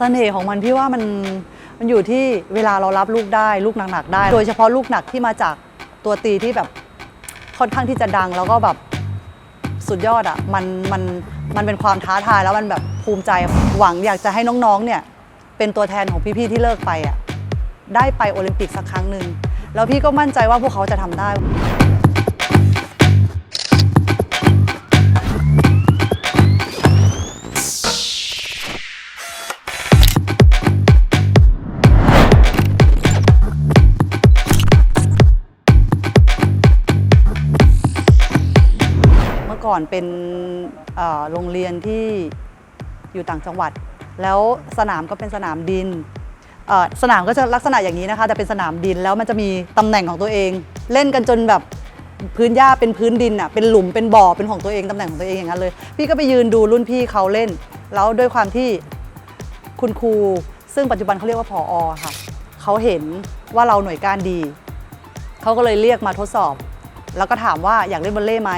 เสน่ห์ของมันพี่ว่ามันมันอยู่ที่เวลาเรารับลูกได้ ลูกหนักๆได้ โดยเฉพาะลูกหนักที่มาจากตัวตีที่แบบค่อนข้างที่จะดังแล้วก็แบบสุดยอดอะ่ะมันมันมันเป็นความท้าทายแล้วมันแบบภูมิใจหวังอยากจะให้น้องๆเนี่ยเป็นตัวแทนของพี่ๆที่เลิกไปอะ่ะได้ไปโอลิมปิกสักครั้งหนึ่งแล้วพี่ก็มั่นใจว่าพวกเขาจะทำได้ ก่อนเป็นโรงเรียนที่อยู่ต่างจังหวัด แล้วสนามก็เป็นสนามดิน สนามก็จะลักษณะอย่างนี้นะคะ แต่เป็นสนามดินแล้วมันจะมีตำแหน่งของตัวเอง เล่นกันจนแบบพื้นหญ้าเป็นพื้นดินอะเป็นหลุมเป็นบ่อเป็นของตัวเองตำแหน่งของตัวเองอย่างนั้นเลย พี่ก็ไปยืนดูรุ่นพี่เขาเล่น แล้วด้วยความที่คุณครูซึ่งปัจจุบันเขาเรียกว่าผออค่ะเขาเห็นว่าเราหน่วยกานดีเขาก็เลยเรียกมาทดสอบ แล้วก็ถามว่าอยากเล่นวอลเลย์ไหม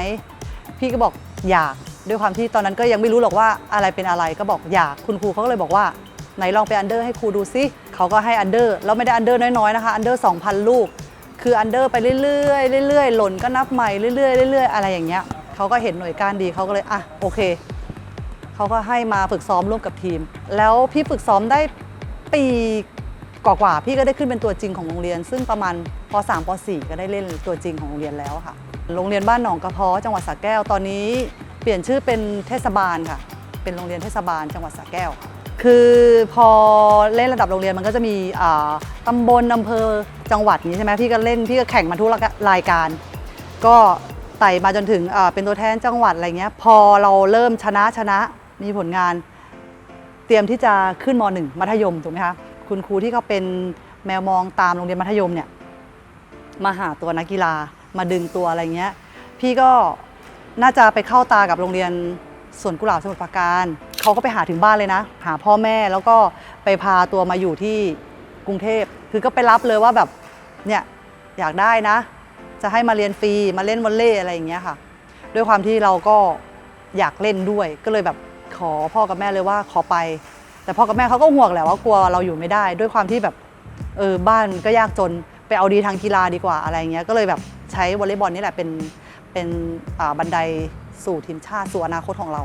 พี่ก็บอกอยากด้วยความที่ตอนนั้นก็ยังไม่รู้หรอกว่าอะไรเป็นอะไรก็บอกอยากคุณครูเขาก็เลยบอกว่าไหนลองไปอันเดอร์ให้ครูดูซิเขาก็ให้อันเดอร์แล้วไม่ได้อันเดอร์น้อยๆนะคะอันเดอร์2,000 ลูก คืออันเดอร์ไปเรื่อยๆเรื่อยๆหล่นก็นับใหม่เรื่อยๆเรื่อยๆอะไรอย่างเงี้ยเขาก็เห็นหน่วยการดีเขาก็เลยอะโอเคเขาก็ให้มาฝึกซ้อมร่วมกับทีม แล้วพี่ฝึกซ้อมได้ปีกว่าๆพี่ก็ได้ขึ้นเป็นตัวจริงของโรงเรียน ซึ่งประมาณป .3 ป .4 ก็ได้เล่นตัวจริงของโรงเรียนแล้วค่ะ โรงเรียนบ้านหนองกระเพาะจังหวัดสระแก้วตอนนี้เปลี่ยนชื่อเป็นเทศบาลค่ะ เป็นโรงเรียนเทศบาลจังหวัดสระแก้ว คือพอเล่นระดับโรงเรียนมันก็จะมีตำบลอำเภอจังหวัดนี้ใช่ไหมพี่ก็เล่นพี่ก็แข่งมาทุกรายการ ก็ไต่มาจนถึงเป็นตัวแทนจังหวัดอะไรเงี้ยพอเราเริ่มชนะชนะมีผลงาน เตรียมที่จะขึ้นม .1 มัธยมถูกไหมคะคุณครูที่เขาเป็นแมวมองตามโรงเรียนมัธยมเนี่ยมาหาตัวนักกีฬา มาดึงตัวอะไรเงี้ย พี่ก็น่าจะไปเข้าตากับโรงเรียนสวนกุหลาบสมุทรปราการ เขาก็ไปหาถึงบ้านเลยนะ หาพ่อแม่แล้วก็ไปพาตัวมาอยู่ที่กรุงเทพ คือก็ไปรับเลยว่าแบบเนี่ยอยากได้นะ จะให้มาเรียนฟรีมาเล่นวอลเลย์อะไรอย่างเงี้ยค่ะ ด้วยความที่เราก็อยากเล่นด้วย ก็เลยแบบขอพ่อกับแม่เลยว่าขอไป แต่พ่อกับแม่เขาก็ห่วงแหละว่ากลัวเราอยู่ไม่ได้ ด้วยความที่แบบเออบ้านก็ยากจนไปเอาดีทางกีฬาดีกว่าอะไรเงี้ยก็เลยแบบ ใช้วอลเลย์บอลนี่แหละเป็นเป็นบันไดสู่ทีมชาติสู่อนาคตของเรา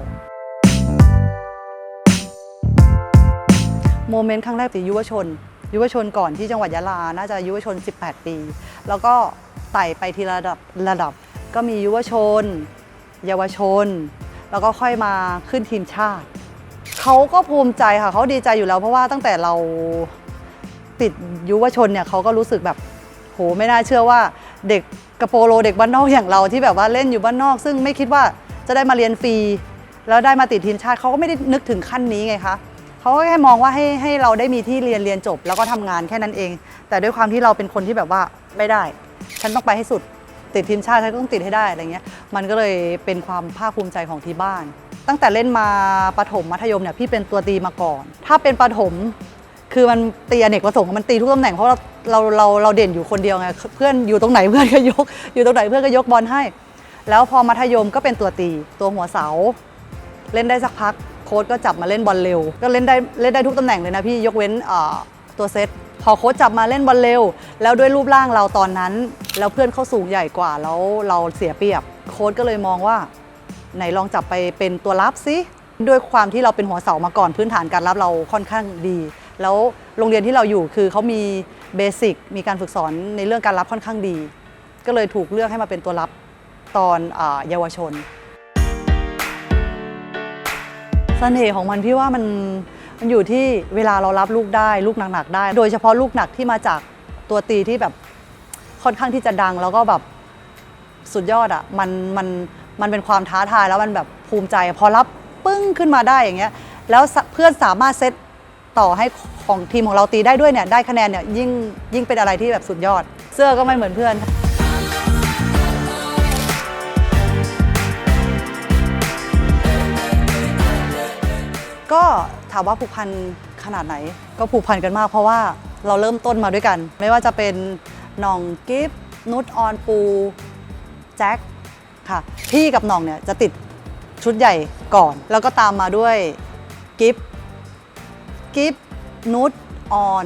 โมเมนต์ครั้งแรกติยุวชน ยุวชนก่อนที่จังหวัดยะลา น่าจะยุวชน 18 ปี แล้วก็ไต่ไปทีละระดับระดับ ก็มียุวชน เยาวชน แล้วก็ค่อยมาขึ้นทีมชาติ เขาก็ภูมิใจค่ะเขาดีใจอยู่แล้วเพราะว่าตั้งแต่เราติดยุวชนเนี่ยเขาก็รู้สึกแบบโหไม่น่าเชื่อว่าเด็ก กระโปโลเด็กบ้านนอกอย่างเราที่แบบว่าเล่นอยู่บ้านนอก ซึ่งไม่คิดว่าจะได้มาเรียนฟรีแล้วได้มาติดทีมชาติเขาก็ไม่ได้นึกถึงขั้นนี้ไงคะเขาก็แค่มองว่าให้ให้เราได้มีที่เรียนเรียนจบ แล้วก็ทำงานแค่นั้นเอง แต่ด้วยความที่เราเป็นคนที่แบบว่าไม่ได้ ฉันต้องไปให้สุดติดทีมชาติฉันต้องติดให้ได้อะไรเงี้ยมันก็เลยเป็นความภาคภูมิใจของที่บ้าน ตั้งแต่เล่นมาประถมมัธยมเนี่ยพี่เป็นตัวตีมาก่อน ถ้าเป็นประถม คือมันตีอเนกประสงค์มันตีทุกตำแหน่งเพราะเราเราเราเราเด่นอยู่คนเดียวไงเพื่อนอยู่ตรงไหนเพื่อนก็ยก อยู่ตรงไหนเพื่อนก็ยกบอลให้ แล้วพอมัธยมก็เป็นตัวตีตัวหัวเสา เล่นได้สักพักโค้ชก็จับมาเล่นบอลเร็ว ก็เล่นได้เล่นได้ทุกตำแหน่งเลยนะพี่ยกเว้นตัวเซตพอโค้ชจับมาเล่นบอลเร็ว แล้วด้วยรูปร่างเราตอนนั้น แล้วเพื่อนเขาสูงใหญ่กว่าแล้วเราเสียเปรียบ โค้ชก็เลยมองว่า ไหนลองจับไปเป็นตัวรับสิด้วยความที่เราเป็นหัวเสามาก่อนพื้นฐานการรับเราค่อนข้างดี แล้วโรงเรียนที่เราอยู่คือเขามีเบสิกมีการฝึกสอนในเรื่องการรับค่อนข้างดี ก็เลยถูกเลือกให้มาเป็นตัวรับตอนเยาวชนเสน่ห์ของมันพี่ว่ามันมันอยู่ที่เวลาเรารับลูกได้ลูกหนักๆได้ โดยเฉพาะลูกหนักที่มาจากตัวตีที่แบบค่อนข้างที่จะดังแล้วก็แบบสุดยอดอะ่ะมันมันมันเป็นความท้าทายแล้วมันแบบภูมิใจ พอรับปึ้งขึ้นมาได้อย่างเงี้ยแล้วเพื่อนสามารถเซต ต่อให้ของทีมของเราตีได้ด้วยเนี่ยได้คะแนนเนี่ยยิ่งยิ่งเป็นอะไรที่แบบสุดยอด เสื้อก็ไม่เหมือนเพื่อนก็ถามว่าผูกพันขนาดไหน ก็ผูกพันกันมาก เพราะว่าเราเริ่มต้นมาด้วยกัน ไม่ว่าจะเป็นน่องกิฟต์นุชออนปูแจ็คค่ะพี่กับน่องเนี่ยจะติดชุดใหญ่ก่อน แล้วก็ตามมาด้วยกิฟ กิฟนุชออน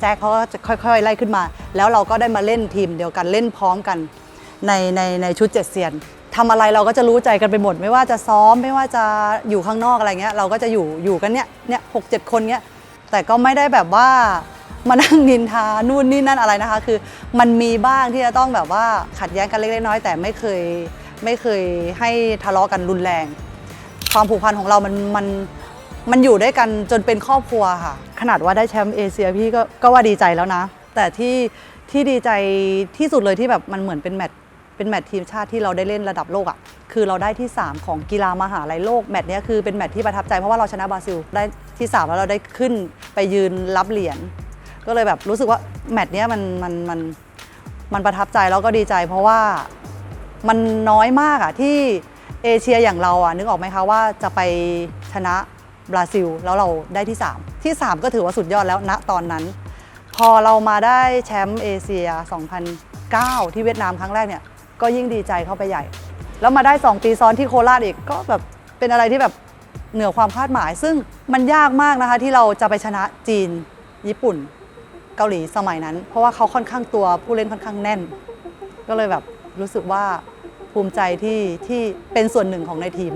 แจ็คเขาก็จะค่อยๆ ไล่ขึ้นมา แล้วเราก็ได้มาเล่นทีมเดียวกันเล่นพร้อมกันในในในชุดเจ็ดเซียนทำอะไรเราก็จะรู้ใจกันไปหมด ไม่ว่าจะซ้อมไม่ว่าจะอยู่ข้างนอกอะไรเงี้ยเราก็จะอยู่อยู่กันเนี้ยเนี้ยหกเจ็ดคนเนี้ยแต่ก็ไม่ได้แบบว่ามานั่งนินทานู่นนี่นั่นอะไรนะคะ คือมันมีบ้างที่จะต้องแบบว่าขัดแย้งกันเล็กๆน้อยๆแต่ไม่เคยไม่เคยให้ทะเลาะกันรุนแรง ความผูกพันของเรามันมัน มันอยู่ด้วยกันจนเป็นครอบครัวค่ะ ขนาดว่าได้แชมป์เอเชียพี่ก็ก็ว่าดีใจแล้วนะ แต่ที่ที่ดีใจที่สุดเลยที่แบบมันเหมือนเป็นแมตช์เป็นแมตช์ทีมชาติที่เราได้เล่นระดับโลกอะ่ะคือเราได้ที่ 3 ของกีฬามหาลัยโลกแมตช์นี้คือเป็นแมตช์ที่ประทับใจเพราะว่าเราชนะบราซิลได้ที่ 3 แล้วเราได้ขึ้นไปยืนรับเหรียญก็เลยแบบรู้สึกว่าแมตช์นี้มันมันมันมันประทับใจแล้วก็ดีใจ เพราะว่ามันน้อยมากอะที่เอเชียอย่างเราอะนึกออกไหมคะว่าจะไปชนะ บราซิล แล้วเราได้ที่ 3 ที่ 3 ก็ถือว่าสุดยอดแล้วณตอนนั้น พอเรามาได้แชมป์เอเชีย 2009 ที่เวียดนามครั้งแรกเนี่ยก็ยิ่งดีใจเข้าไปใหญ่ แล้วมาได้ 2 ปีซ้อนที่โคราชอีกก็แบบเป็นอะไรที่แบบเหนือความคาดหมาย ซึ่งมันยากมากนะคะที่เราจะไปชนะจีน ญี่ปุ่น เกาหลีสมัยนั้น เพราะว่าเขาค่อนข้างตัวผู้เล่นค่อนข้างแน่น ก็เลยแบบรู้สึกว่าภูมิใจที่ที่เป็นส่วนหนึ่งของในทีม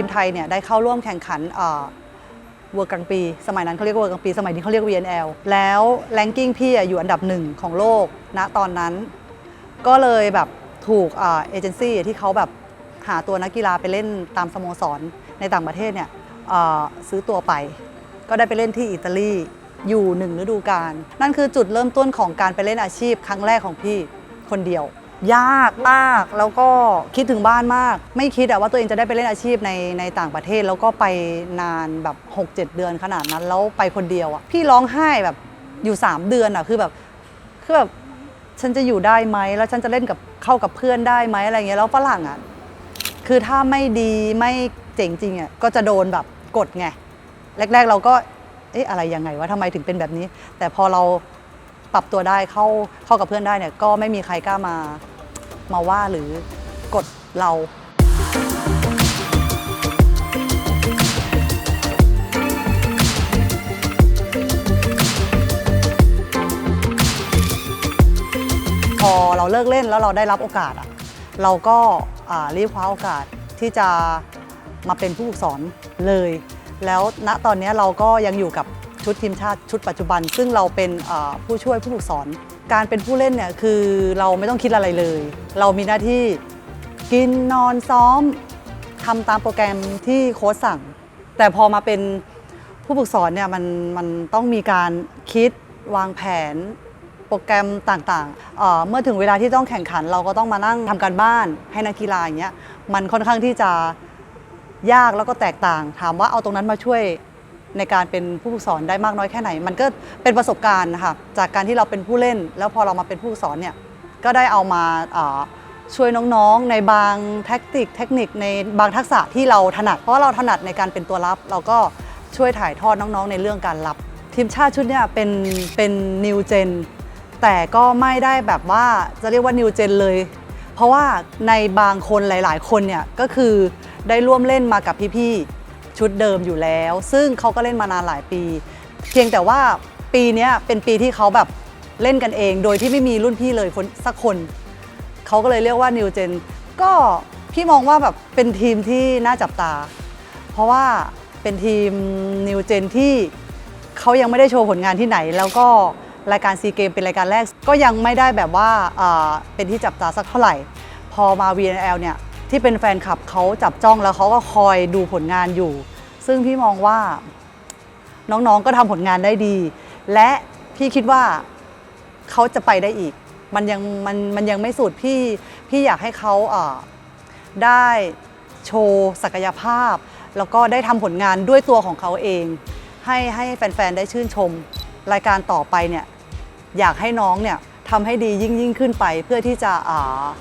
ทีมไทยเนี่ยได้เข้าร่วมแข่งขันเวิร์กลางปี สมัยนั้นเขาเรียกว่าเวิร์กลางปี สมัยนี้เขาเรียก VNL แล้วแรงกิ้งพี่อยู่อันดับหนึ่งของโลกณตอนนั้น ก็เลยแบบถูกเอเจนซี่ที่เขาแบบหาตัวนักกีฬาไปเล่นตามสโมสรในต่างประเทศเนี่ยซื้อตัวไป ก็ได้ไปเล่นที่อิตาลีอยู่หนึ่งฤดูกาลนั่นคือจุดเริ่มต้นของการไปเล่นอาชีพครั้งแรกของพี่คนเดียว ยากมากแล้วก็คิดถึงบ้านมาก ไม่คิดอะว่าตัวเองจะได้ไปเล่นอาชีพในในต่างประเทศ แล้วก็ไปนานแบบ 6-7 เดือนขนาดนั้น แล้วไปคนเดียวอะพี่ร้องไห้แบบอยู่ 3 เดือนอะคือแบบคือแบบฉันจะอยู่ได้ไหมแล้วฉันจะเล่นกับเข้ากับเพื่อนได้ไหมอะไรเงี้ยแล้วฝรั่งอะคือถ้าไม่ดีไม่เจ๋งจริงอะก็จะโดนแบบกดไงแรก ๆ เราก็เอ๊ะอะไรยังไงวะทำไมถึงเป็นแบบนี้ แต่พอเราปรับตัวได้เข้าเข้ากับเพื่อนได้เนี่ยก็ไม่มีใครกล้ามา มาว่าหรือกดเราพอเราเลิกเล่นแล้วเราได้รับโอกาสอะเราก็รีบคว้าโอกาสที่จะมาเป็นผู้ฝึกสอนเลย แล้วณตอนนี้เราก็ยังอยู่กับ ชุดทีมชาติชุดปัจจุบัน ซึ่งเราเป็นผู้ช่วยผู้ฝึกสอน การเป็นผู้เล่นเนี่ยคือเราไม่ต้องคิดอะไรเลย เรามีหน้าที่กินนอนซ้อมทำตามโปรแกรมที่โค้ชสั่ง แต่พอมาเป็นผู้ฝึกสอนเนี่ยมันมันต้องมีการคิดวางแผนโปรแกรมต่างๆเเมื่อถึงเวลาที่ต้องแข่งขัน เราก็ต้องมานั่งทำการบ้านให้นักกีฬาอย่างเงี้ยมันค่อนข้างที่จะยากแล้วก็แตกต่าง ถามว่าเอาตรงนั้นมาช่วย ในการเป็นผู้ฝึกสอนได้มากน้อยแค่ไหน มันก็เป็นประสบการณ์นะคะจากการที่เราเป็นผู้เล่น แล้วพอเรามาเป็นผู้สอนเนี่ยก็ได้เอามาช่วยน้องๆ ในบางแท็กติกเทคนิคในบางทักษะที่เราถนัด เพราะว่าเราถนัดในการเป็นตัวรับ เราก็ช่วยถ่ายทอดน้องๆ ในเรื่องการรับ ทีมชาติชุดเนี่ยเป็นเป็นนิวเจนแต่ก็ไม่ได้แบบว่าจะเรียกว่านิวเจนเลย เพราะว่าในบางคนหลาย ๆ คนเนี่ยก็คือได้ร่วมเล่นมากับพี่ๆ ชุดเดิมอยู่แล้ว ซึ่งเขาก็เล่นมานานหลายปี เพียงแต่ว่าปีนี้เป็นปีที่เขาแบบเล่นกันเอง โดยที่ไม่มีรุ่นพี่เลยคนสักคน เขาก็เลยเรียกว่านิวเจนก็พี่มองว่าแบบเป็นทีมที่น่าจับตา เพราะว่าเป็นทีมนิวเจนที่เขายังไม่ได้โชว์ผลงานที่ไหน แล้วก็รายการซีเกมเป็นรายการแรก ก็ยังไม่ได้แบบว่าเอ่อเป็นที่จับตาสักเท่าไหร่ พอมา VNL เนี่ย ที่เป็นแฟนคลับเขาจับจ้องแล้วเขาก็คอยดูผลงานอยู่ ซึ่งพี่มองว่าน้องๆก็ทำผลงานได้ดี และพี่คิดว่าเขาจะไปได้อีก มันยังมันมันยังไม่สุดพี่พี่อยากให้เขาเออได้โชว์ศักยภาพ แล้วก็ได้ทำผลงานด้วยตัวของเขาเอง ให้ให้แฟนๆได้ชื่นชม รายการต่อไปเนี่ยอยากให้น้องเนี่ย ทำให้ดียิ่งยิ่งขึ้นไป เพื่อที่จะ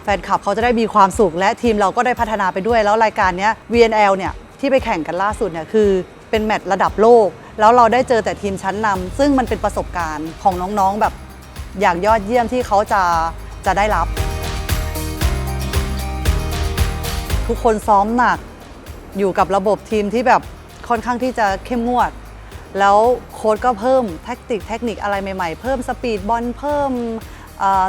แฟนคลับเขาจะได้มีความสุข และทีมเราก็ได้พัฒนาไปด้วยแล้วรายการนี้ VNL เนี่ยที่ไปแข่งกันล่าสุดเนี่ยคือเป็นแมตช์ระดับโลก แล้วเราได้เจอแต่ทีมชั้นนำซึ่งมันเป็นประสบการณ์ของน้องๆแบบอย่างยอดเยี่ยมที่เขาจะจะได้รับ ทุกคนซ้อมหนักอยู่กับระบบทีมที่แบบค่อนข้างที่จะเข้มงวด แล้วโค้ดก็เพิ่มแท็กติกเทคนิคอะไรใหม่ๆ เพิ่มสปีดบอลเพิ่ม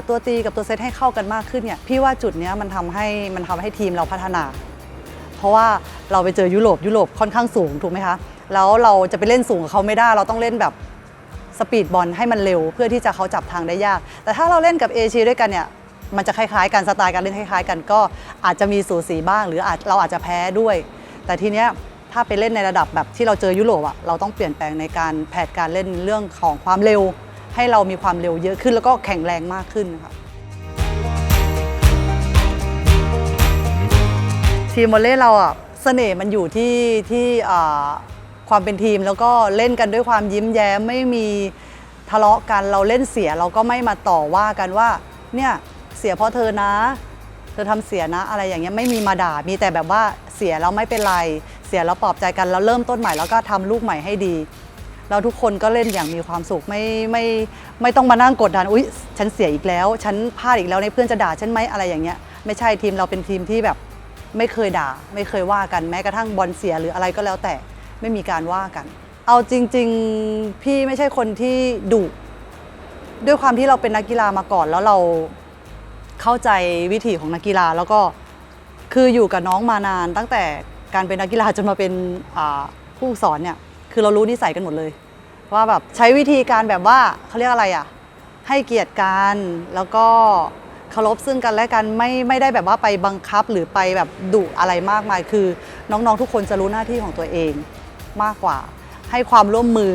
ตัวตีกับตัวเซตให้เข้ากันมากขึ้นเนี่ยพี่ว่าจุดนี้มันทำให้มันทำให้ทีมเราพัฒนา เพราะว่าเราไปเจอยุโรปยุโรปค่อนข้างสูงถูกไหมคะแล้วเราจะไปเล่นสูงกับเขาไม่ได้ เราต้องเล่นแบบสปีดบอลให้มันเร็ว เพื่อที่จะเขาจับทางได้ยาก แต่ถ้าเราเล่นกับเอเชียด้วยกันเนี่ยมันจะคล้ายๆกันสไตล์การเล่นคล้าย ๆ กันก็อาจจะมีสูสีบ้าง หรืออาจเราอาจจะแพ้ด้วย แต่ทีเนี้ยถ้าไปเล่นในระดับแบบที่เราเจอยุโรปอะเราต้องเปลี่ยนแปลงในการแผนการเล่นเรื่องของความเร็ว ให้เรามีความเร็วเยอะขึ้นแล้วก็แข็งแรงมากขึ้นค่ะทีมวอลเล่เราอะเสน่ห์มันอยู่ที่ที่ความเป็นทีมแล้วก็เล่นกันด้วยความยิ้มแย้มไม่มีทะเลาะกันเราเล่นเสียเราก็ไม่มาต่อว่ากันว่าเนี่ยเสียเพราะเธอนะ เธอทำเสียนะอะไรอย่างเงี้ยไม่มีมาด่ามีแต่แบบว่าเสียแล้วไม่เป็นไร เสียแล้วปลอบใจกันแล้วเริ่มต้นใหม่แล้วก็ทำลูกใหม่ให้ดี แล้วทุกคนก็เล่นอย่างมีความสุขไม่ไม่ไม่ต้องมานั่งกดดันอุ๊ยฉันเสียอีกแล้ว ฉันพลาดอีกแล้วในเพื่อนจะด่าฉันไหมอะไรอย่างเงี้ยไม่ใช่ทีมเราเป็นทีมที่แบบไม่เคยด่า ไม่เคยว่ากันแม้กระทั่งบอลเสียหรืออะไรก็แล้วแต่ไม่มีการว่ากัน เอาจริง ๆ พี่ไม่ใช่คนที่ดุด้วยความที่เราเป็นนักกีฬามาก่อนแล้วเราเข้าใจวิถีของนักกีฬาแล้วก็คืออยู่กับน้องมานานตั้งแต่การเป็นนักกีฬาจนมาเป็นผู้สอนเนี่ย คือเรารู้นิสัยกันหมดเลย ว่าแบบใช้วิธีการแบบว่าเขาเรียกอะไรอะให้เกียรติกันแล้วก็เคารพซึ่งกันและกันไม่ไม่ได้แบบว่าไปบังคับหรือไปแบบดุอะไรมากมาย คือน้องๆทุกคนจะรู้หน้าที่ของตัวเองมากกว่า ให้ความร่วมมือ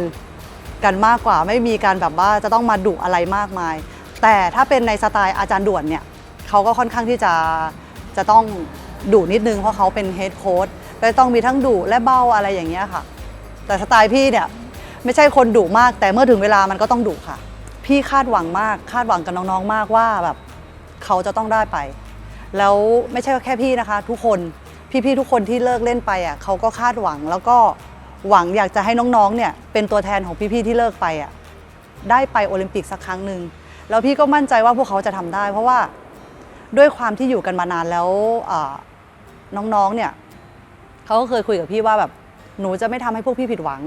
กันมากกว่า ไม่มีการแบบว่าจะต้องมาดุอะไรมากมาย แต่ถ้าเป็นในสไตล์อาจารย์ด่วนเนี่ยเขาก็ค่อนข้างที่จะจะต้องดุนิดนึงเพราะเขาเป็นเฮดโค้ดก็ต้องมีทั้งดุและเบ้าอะไรอย่างเงี้ยค่ะ แต่สไตล์พี่เนี่ยไม่ใช่คนดุมาก แต่เมื่อถึงเวลามันก็ต้องดุค่ะ พี่คาดหวังมากคาดหวังกับน้องๆมากว่าแบบเขาจะต้องได้ไป แล้วไม่ใช่แค่พี่นะคะ ทุกคนพี่ๆทุกคนที่เลิกเล่นไปอะเขาก็คาดหวังแล้วก็หวังอยากจะให้น้องๆเนี่ยเป็นตัวแทนของพี่ๆที่เลิกไปอะได้ไปโอลิมปิกสักครั้งหนึ่งแล้วพี่ก็มั่นใจว่าพวกเขาจะทำได้ เพราะว่าด้วยความที่อยู่กันมานานแล้วน้องๆเนี่ยเขาก็เคยคุยกับพี่ว่าแบบ หนูจะไม่ทำให้พวกพี่ผิดหวัง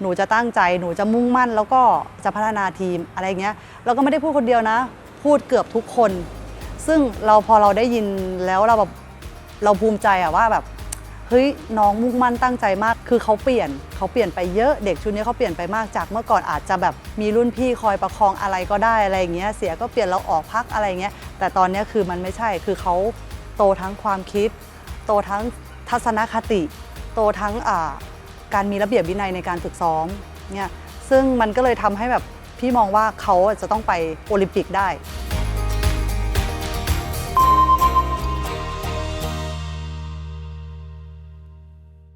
หนูจะตั้งใจหนูจะมุ่งมั่น แล้วก็จะพัฒนาทีมอะไรเงี้ยเราก็ไม่ได้พูดคนเดียวนะ พูดเกือบทุกคน ซึ่งเราพอเราได้ยินแล้วเราแบบเราภูมิใจอะว่าแบบเฮ้ยน้องมุ่งมั่นตั้งใจมาก คือเขาเปลี่ยนเขาเปลี่ยนไปเยอะเด็กชุดนี้เขาเปลี่ยนไปมากจากเมื่อก่อนอาจจะแบบมีรุ่นพี่คอยประคองอะไรก็ได้อะไรเงี้ยเสียก็เปลี่ยนเราออกพักอะไรเงี้ยแต่ตอนนี้คือมันไม่ใช่คือเขาโตทั้งความคิด โตทั้งทัศนคติ โตทั้งการมีระเบียบวินัยในการฝึกซ้อมเนี่ยซึ่งมันก็เลยทำให้แบบพี่มองว่าเขาจะต้องไปโอลิมปิกได้